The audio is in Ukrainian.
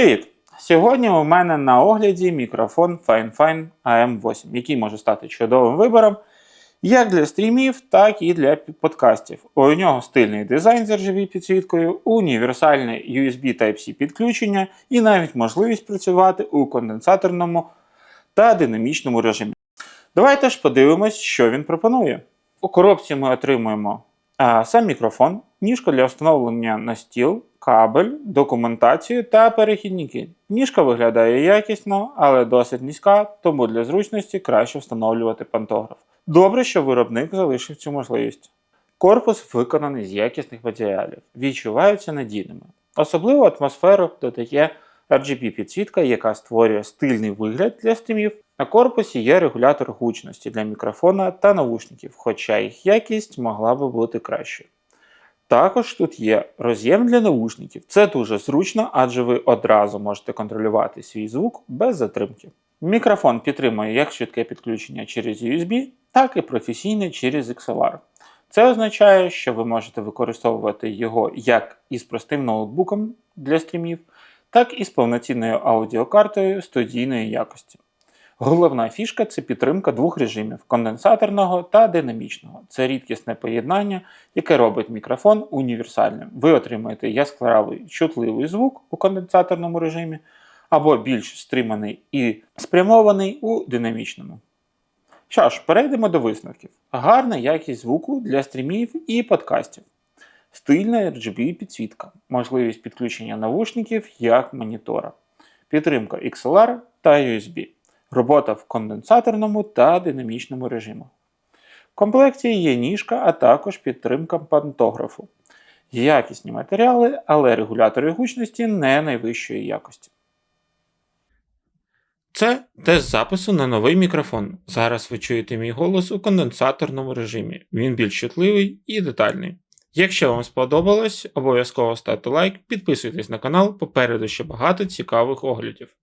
Привіт! Сьогодні у мене на огляді мікрофон FineFine AM8, який може стати чудовим вибором як для стрімів, так і для подкастів. У нього стильний дизайн з RGB підсвіткою, універсальне USB Type-C підключення і навіть можливість працювати у конденсаторному та динамічному режимі. Давайте ж подивимось, що він пропонує. У коробці ми отримуємо сам мікрофон, ніжка для встановлення на стіл, кабель, документацію та перехідники. Ніжка виглядає якісно, але досить низька, тому для зручності краще встановлювати пантограф. Добре, що виробник залишив цю можливість. Корпус виконаний з якісних матеріалів, відчуваються надійними. Особливу атмосферу додає RGB підсвітка, яка створює стильний вигляд для стрімів. На корпусі є регулятор гучності для мікрофона та навушників, хоча їх якість могла би бути кращою. Також тут є роз'єм для навушників. Це дуже зручно, адже ви одразу можете контролювати свій звук без затримки. Мікрофон підтримує як швидке підключення через USB, так і професійне через XLR. Це означає, що ви можете використовувати його як із простим ноутбуком для стрімів, так і з повноцінною аудіокартою студійної якості. Головна фішка це підтримка двох режимів конденсаторного та динамічного. Це рідкісне поєднання, яке робить мікрофон універсальним. Ви отримаєте яскравий чутливий звук у конденсаторному режимі, або більш стриманий і спрямований у динамічному. Що ж, перейдемо до висновків. Гарна якість звуку для стрімів і подкастів. Стильна RGB підсвітка, можливість підключення навушників як монітора, підтримка XLR та USB, робота в конденсаторному та динамічному режимах. В комплекті є ніжка, а також підтримка пантографу. Якісні матеріали, але регулятори гучності не найвищої якості. Це тест запису на новий мікрофон. Зараз ви чуєте мій голос у конденсаторному режимі. Він більш чутливий і детальний. Якщо вам сподобалось, обов'язково ставте лайк, підписуйтесь на канал, попереду ще багато цікавих оглядів.